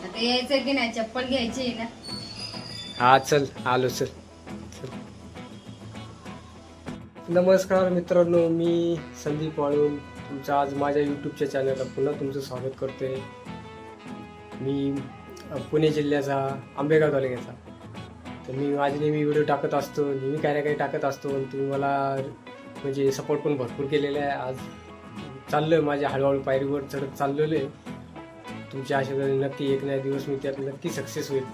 आता यायचं की नाही? चप्पल घ्यायची आहे ना? हा चल आलो चल चल. नमस्कार मित्रांनो मी संदीप वाळून तुमचं आज माझ्या यूट्यूबच्या चॅनलला पुन्हा तुमचं स्वागत करतोय मी पुणे जिल्ह्याचा आंबेगाव तालुक्याचा. तर मी माझे नेहमी व्हिडिओ टाकत असतो नेहमी काही ना काही टाकत असतो आणि तुम्ही मला म्हणजे सपोर्ट पण भरपूर केलेला आहे. आज चाललं माझ्या हळूहळू पायरीवर चढत चाललेलं आहे तुमच्या आशेने नक्की एक ना दिवस मी त्यात नक्की सक्सेस होईल.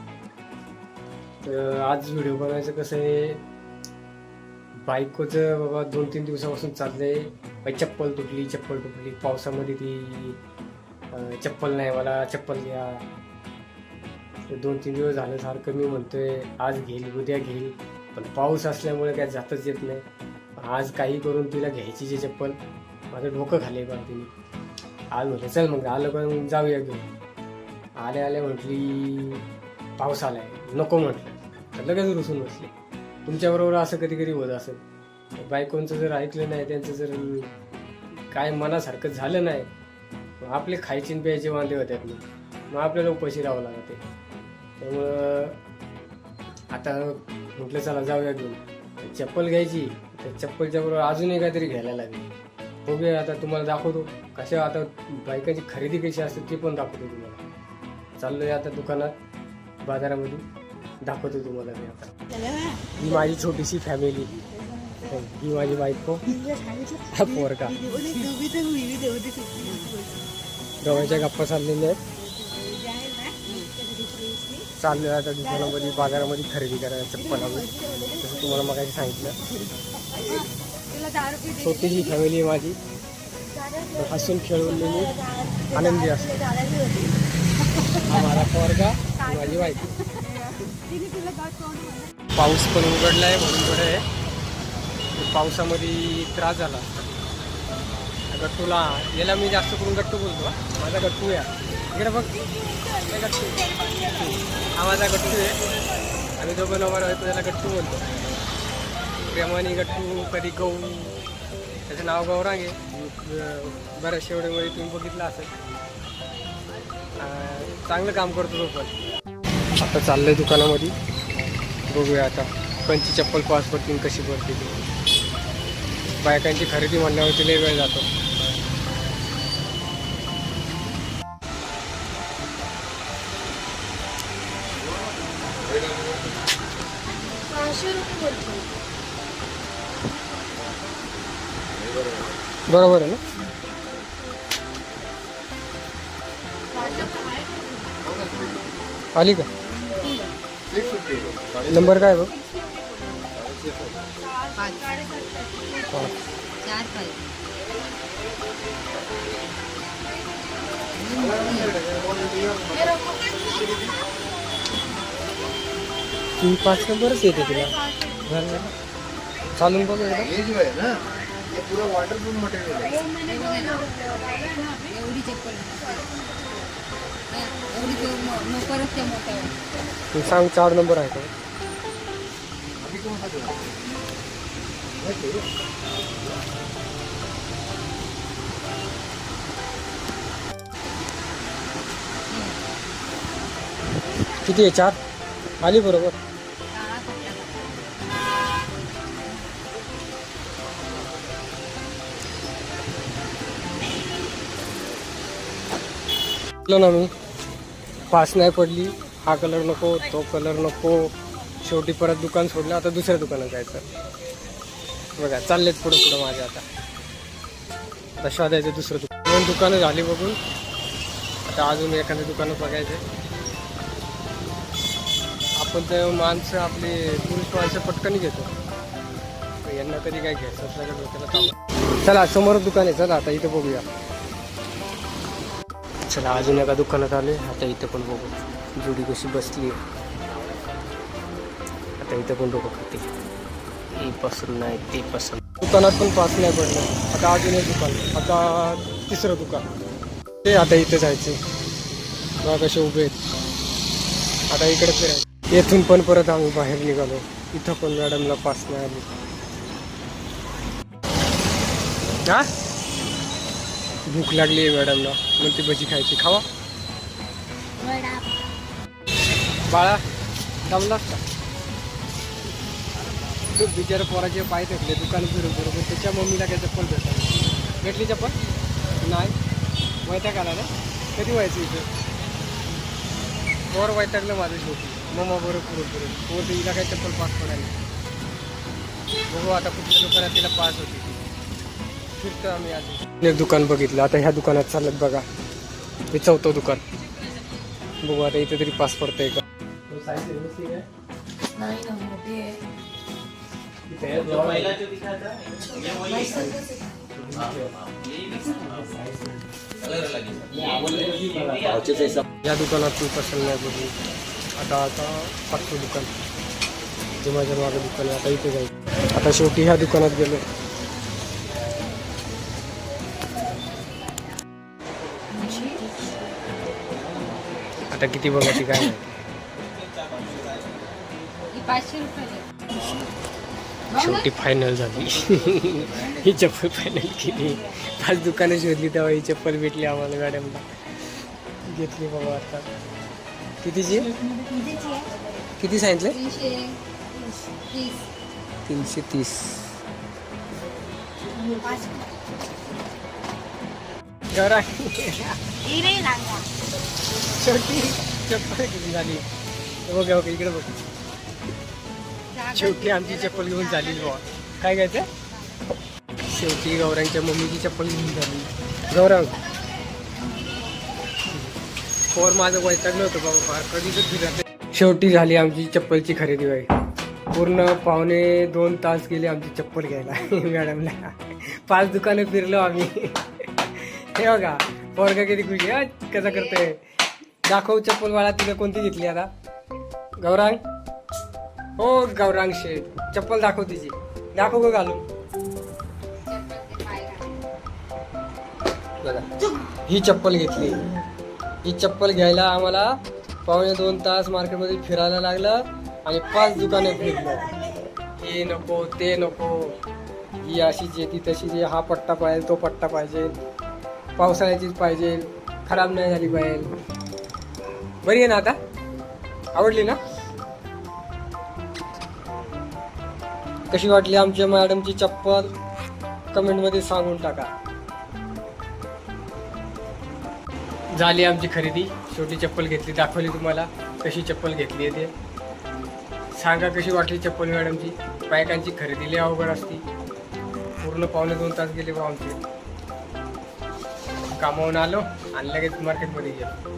तर आज व्हिडिओ बनवायचं कसं आहे बायकोचं बाबा दोन तीन दिवसापासून चाललंय. बाई चप्पल तुटली चप्पल तुटली. पावसामध्ये ती चप्पल नाही मला चप्पल द्या दोन तीन दिवस झालं सारखं मी म्हणतोय आज घेईल उद्या घेईल. पण पाऊस असल्यामुळे काय जातच येत नाही. आज काही करून तिला घ्यायची जी चप्पल माझं डोकं खाले बा तिने. आज म्हटलं चल मग आलं पण मग जाऊया घेऊन आले आले म्हटली पाऊस आलाय. नको म्हटलं. तर लगेच रुसून बसले. तुमच्याबरोबर असं कधी कधी होत असेल. बायकोंचं जर ऐकलं नाही त्यांचं जर काय मनासारखं झालं नाही मग आपले खायचे प्यायचे वांदे होतात मग आपल्याला उपाशी राहावं लागते. त्यामुळं आता म्हटलं चला जाऊया घेऊन. चप्पल घ्यायची. तर चप्पलच्या बरोबर अजूनही काहीतरी घ्यायला लागली. बघूया आता तुम्हाला दाखवतो. कशा आता बाईकाची खरेदी कशी असते ते पण दाखवतो तुम्हाला. चाललोय आता दुकानात बाजारामध्ये. दाखवतो तुम्हाला मी आता. ही माझी छोटीशी फॅमिली ही माझी बायको. हा पोरका गव्हाच्या गप्पा चाललेल्या आहेत. चाललोय आता दुकानामध्ये बाजारामध्ये खरेदी करायला चप्पल तसं तुम्हाला मगाशी सांगितलं. छोटीशी फॅमिली आहे माझी हसून खेळून मी आनंदी असतो. हा माझा पोरगा माझी बायको. पाऊस पण उघडला आहे म्हणून थोडं आहे पावसामध्ये त्रास झाला. गट्टूला याला मी जास्त करून गट्टू बोलतो माझा गट्टू या इकडे बघ. गट्टू. हा माझा गट्टू आहे. आणि दोघं नवर आहे त्याला गट्टू बोलतो. प्रेमाने गट्टू कधी गहू त्याचं नाव गौरांग आहे. अं, बऱ्याचशा एवढे तुम्ही बघितलं असेल. चांगलं काम करतो तो पण. आता चाललंय दुकानामध्ये. बघूया आता पंची चप्पल पास पडतील कशी पडते ती. बायकांची खरेदी म्हणल्यावरती लय वेळ जातो. बरोबर आहे ना? आली का? नंबर काय बघ? ती पाच नंबरच येते तुला. चालून बघ एकदा है पूरा वाटरप्रूफ मटेरियल है एवढी चप्पल एवढी तो तू सांग चार नंबर आहे का? अभी कौन सा जो है किती आहे? चार? आली बरोबर. म्हटलं ना मी. पास नाही पडली. हा कलर नको तो कलर नको. शेवटी परत दुकान सोडलं. आता दुसऱ्या दुकानात जायचं. बघा चाललेत पुढं पुढं माझ्या आता. आता शोधायचं दुसरं दुकान. दोन दुकानं झाली बघून. आता अजून एखादं दुकानं बघायचं आपण तर माणसं आपली पुरुष माणसं पटकन घेतो. यांना कधी काय घ्यायचं? डोक्याला चला समोर दुकान आहे. चला आता इथं बघूया. चला अजून एका दुकानात आले आता इथं पण बघू. जुडी कशी बसली आता इथं पण बघू खाते. ही पसंत नाही ती पसंत. दुकानात पण पास नाही पडलं. आता अजून एक दुकान. आता तिसरं दुकान. ते आता इथं जायचे बघा कसे उभे आहेत. आता इकडे फिरायचं. येथून पण परत आम्ही बाहेर निघालो. इथं पण मॅडमला पास नाही आली. हा? भूक लागली आहे मॅडमला. म्हणते भजी खायची. खावा. बाळा दमलास का? तू बिचार पोराचे पाय थकले दुकान फिरून फिरून. त्याच्या मम्मीला काय चप्पल भेटत भेटली चप्पल? नाही. वैताग आला ना? कधी व्हायचं इथं? पोर वैतागलं माझं शेवटी. मम्मा बरोबर पुरून फिरून. पोर तिला काय चप्पल पास पडायला बघू आता कुठल्या दुकानात तिला पास होती फिरतो आम्ही आज एक दुकान बघितलं. आता ह्या दुकानात चालत बघा. हे चौथं दुकान. बघू आता इथे तरी पास पडतंय का? या दुकानात तू पसंत नाही बघू. आता आता पाचवं दुकान. जे माझ्या मागं दुकान आहे आता इथे जाईल आता शेवटी ह्या दुकानात गेलो. आता किती बघा ती काय शेवटी फायनल झाली. ही चप्पल फायनल केली. पाच दुकानं शोधली तेव्हा ही चप्पल भेटली आम्हाला मॅडमला. घेतली बाबा आता. कितीची? किती सांगितलं? तीनशे तीस. तीनशे तीस. गौरा शेवटी चप्पल किती झाली. ओके ओके इकडे बघ. शेवटी आमची चप्पल घेऊन झाली बाबा काय घ्यायचं? शेवटी गौरांच्या मम्मीची चप्पल घेऊन झाली. गौरांग पोर माझं वैतागलं होतं बाबा फार कधी तर फिरत शेवटी झाली आमची चप्पलची खरेदी बाई. पूर्ण पावणे दोन तास गेले आमची चप्पल घ्यायला. मॅडमला. पाच दुकानं फिरलो आम्ही. हे बघा पोरगा किती खुशी कसा कसं करतोय? दाखव चप्पल वाला तुला कोणती घेतली आता? गौरांग? हो गौरांग शेठ. चप्पल दाखव तिची. दाखव ग घालून. बघा ही चप्पल घेतली. ही चप्पल घ्यायला आम्हाला पावणे दोन तास मार्केटमध्ये फिरायला लागलं आणि पाच दुकाने फिरलं. हे नको ते नको. ही अशीच आहे ती तशीच आहे हा पट्टा पाहिजे तो पट्टा पाहिजे. पावसाळ्याचीच पाहिजे. खराब नाही झाली पाहिजे. बरी आहे ना आता? आवडली ना? कशी वाटली आमच्या मॅडमची चप्पल? कमेंटमध्ये सांगून टाका. झाली आमची खरेदी. शेवटी चप्पल घेतली दाखवली तुम्हाला कशी चप्पल घेतली आहे ते. सांगा कशी वाटली चप्पल मॅडमची? बायकांची खरेदी लय अवघड असती. पूर्ण पावणे दोन तास गेले बा आमचे. कामावून आलो आणि लगेच मार्केटमध्ये गेलो.